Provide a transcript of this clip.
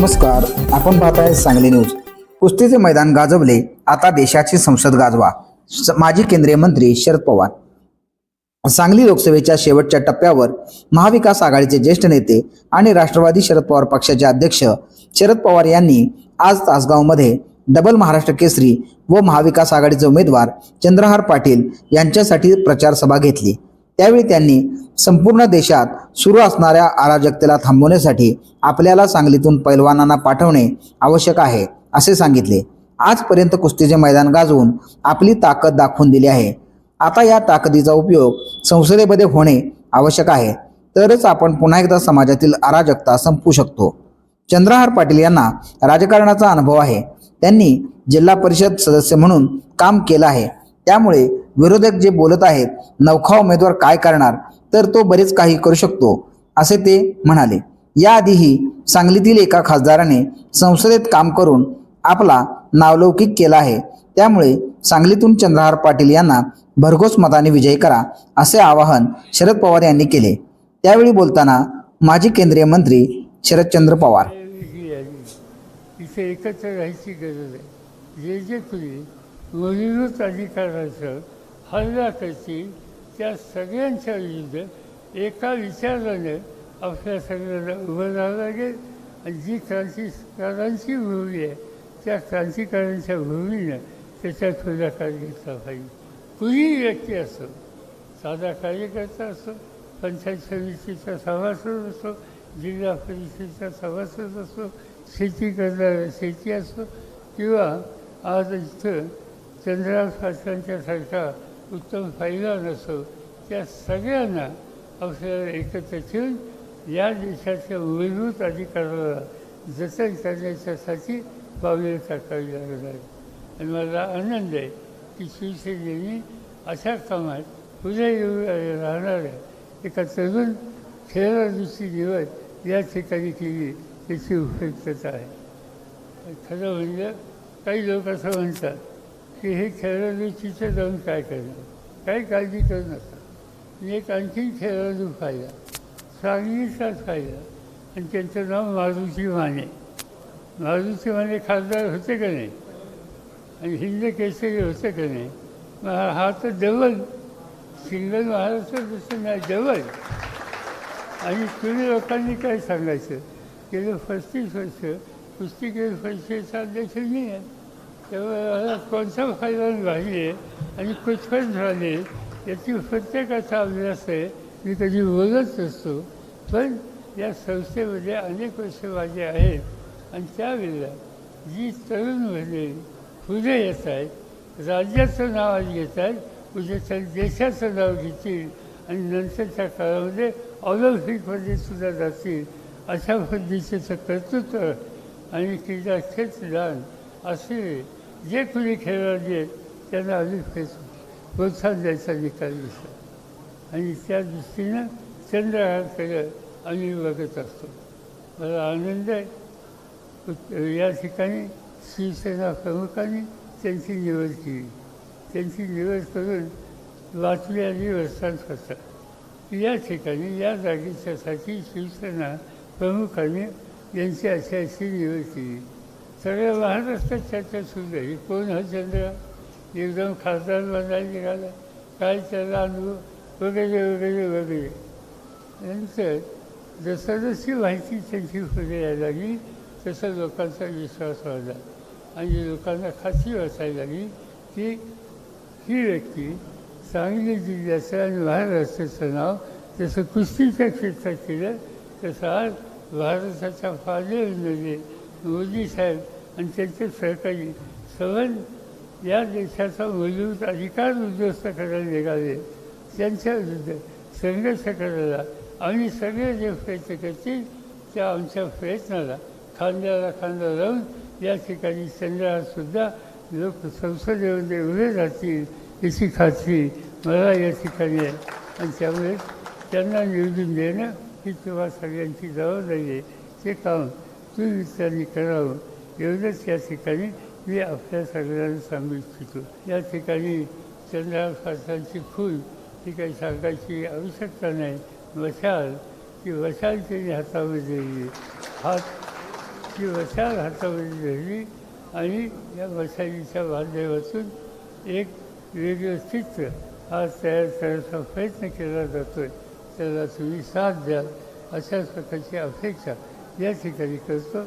नमस्कार आपण पाहत आहे सांगली न्यूज. कुस्तीचे मैदान गाजवले आता देशाची संसद गाजवा स- माजी केंद्रीय मंत्री शरद पवार. सांगली लोकसभेच्या शेवटच्या टप्प्यावर महाविकास आघाडीचे ज्येष्ठ नेते आणि राष्ट्रवादी शरद पवार पक्षाचे अध्यक्ष शरद पवार यांनी आज तासगावमध्ये डबल महाराष्ट्र केसरी व महाविकास आघाडीचे उमेदवार चंद्रहार पाटील यांच्यासाठी प्रचार सभा घेतली. त्यावेळी त्यांनी संपूर्ण देशात सुरू असणाऱ्या अराजकतेला थांबवण्यासाठी आपल्याला सांगलीतून पैलवानांना पाठवणे आवश्यक आहे असे सांगितले. आजपर्यंत कुस्तीचे मैदान गाजवून आपली ताकद दाखवून दिली आहे. आता या ताकदीचा उपयोग संसदेमध्ये होणे आवश्यक आहे. तरच आपण पुन्हा एकदा समाजातील अराजकता संपू शकतो. चंद्रहार पाटील यांना राजकारणाचा अनुभव आहे. त्यांनी जिल्हा परिषद सदस्य म्हणून काम केलं आहे. त्यामुळे विरोधक जे बोलत आहेत नौखा उमेदवार काय करणार? तर तो बरेच काही करू शकतो असे ते म्हणाले. याआधीही सांगलीतील एका खासदाराने संसदेत काम करून आपला नावलौकिक केला आहे. त्यामुळे सांगलीतून चंद्रहार पाटील यांना भरघोस मताने विजयी करा असे आवाहन शरद पवार यांनी केले. त्यावेळी बोलताना माजी केंद्रीय मंत्री शरदचंद्र पवार. इथे एकत्र राहायची गरज आहे. जे जे तुम्ही अधिकाराचं हल्ला करतील. त्या सगळ्यांच्या विरुद्ध एका विचाराने आपल्या सगळ्यांना उभं राहावं लागेल. आणि जी क्रांतिकारांची भूमी आहे त्या क्रांतिकारांच्या भूमीनं त्याच्यात पुढाकार घेतला पाहिजे. कुणीही व्यक्ती असो साधा कार्यकर्ता असो पंचायत समितीचा सभासद असो जिल्हा परिषदेचा सभासद असो शेती करणारा शेती असो किंवा आज इथं चंद्रराव पाटलांच्यासारखा उत्तम फायदा नसो. त्या सगळ्यांना आपल्याला एकत्र ठेवून या देशाच्या मूलभूत अधिकाराला जतन करण्याच्यासाठी पावले टाकावी लागणार आहे आणि मला आनंद आहे की शिवसेनेने अशा कामात पुढे येऊ राहणाऱ्या एका तरुण खेळाडूची निवड या ठिकाणी केली त्याची उपयुक्तता आहे. खरं म्हणजे काही लोक असं म्हणतात की हे खेळाडू तिथे जाऊन काय करणार काही काळजी करू नका. मी एक आणखीन खेळाडू खायला सांगलीचाच खायला आणि त्यांचं नाव मारुती माने. मारुती माने खासदार होते का नाही? आणि हिंद केसरी होते का नाही? मग हा- तर देवल सिंगल महाराष्ट्र जसं नाही देवल आणि तुम्ही लोकांनी काय सांगायचं? गेलं पस्तीस वर्ष कुस्ती केली परिषदेचा अध्यक्ष मी आहे. त्यामुळे कोणता फायदा झाली आहे आणि कुठपण झाली याची प्रत्येकाचा अभ्यास आहे मी कधी बोलत असतो पण या संस्थेमध्ये अनेक वर्ष माझे आहेत आणि त्यावेळेला जी तरुण म्हणजे पुढे येत आहेत राज्याचं नाव आज घेत आहेत उद्या त्या देशाचं नाव घेतील आणि नंतरच्या काळामध्ये ऑलिम्पिकमध्ये सुद्धा जातील अशा पद्धतीचं कर्तृत्व आणि क्रीडा क्षेत्रदान असे जे कुणी खेळाडू आहेत त्यांना अधिक प्रोत्साहन द्यायचा निकाल दिसला आणि त्या दृष्टीनं चंद्रहारकडे आम्ही बघत असतो. मला आनंद आहे. या ठिकाणी शिवसेना प्रमुखांनी त्यांची निवड केली. त्यांची निवड करून बातमी आली वर्षांकरता या ठिकाणी या जागेच्यासाठी शिवसेना प्रमुखांनी यांची अशी अशी निवड केली. सगळ्या महाराष्ट्रात चर्चा सुरू झाली कोण हा चंद्र? एकदम खासदार बनायला निघाला. काय त्याला अनुभव? वगैरे वगैरे वगैरे. नंतर जसजशी माहिती त्यांची पुढे यायला लागली तसं लोकांचा विश्वास वाढला. आणि लोकांना खात्री वाचायला लागली की ही व्यक्ती सांगली जिल्ह्याचं आणि महाराष्ट्राचं नाव जसं कुस्तीच्या क्षेत्रात केलं तसं आज भारताच्या फादरमध्ये म्हणजे मोदी साहेब आणि त्यांचे सहकारी. सहज या देशाचा मूलभूत अधिकार उद्ध्वस्त करायला निघाले. त्यांच्या विरुद्ध संघर्ष करायला आम्ही सगळे जे प्रयत्न करतील त्या आमच्या प्रयत्नाला खांद्याला खांदा लावून या ठिकाणी चंद्रासुद्धा लोक संसदेमध्ये उभे राहतील याची खात्री मला या ठिकाणी आहे. आणि त्यामुळे त्यांना निवडून देणं ही तुम्हा सगळ्यांची जबाबदारी आहे. ते काम तुम्ही विचारणी करावं एवढंच या ठिकाणी मी आपल्या सगळ्यांना सांगू इच्छितो. या ठिकाणी चंद्रहार फारसांची फूल ही काही सांगायची आवश्यकता नाही. मशाल की वशाल त्यांनी हातामध्ये दिली. हात ती वशाल हातामध्ये धरली आणि या वशालीच्या माध्यमातून एक वेगळं चित्र आज तयार करण्याचा प्रयत्न केला जातो आहे त्याला तुम्ही साथ द्याल अशा प्रकारची अपेक्षा gerçekten ilk defa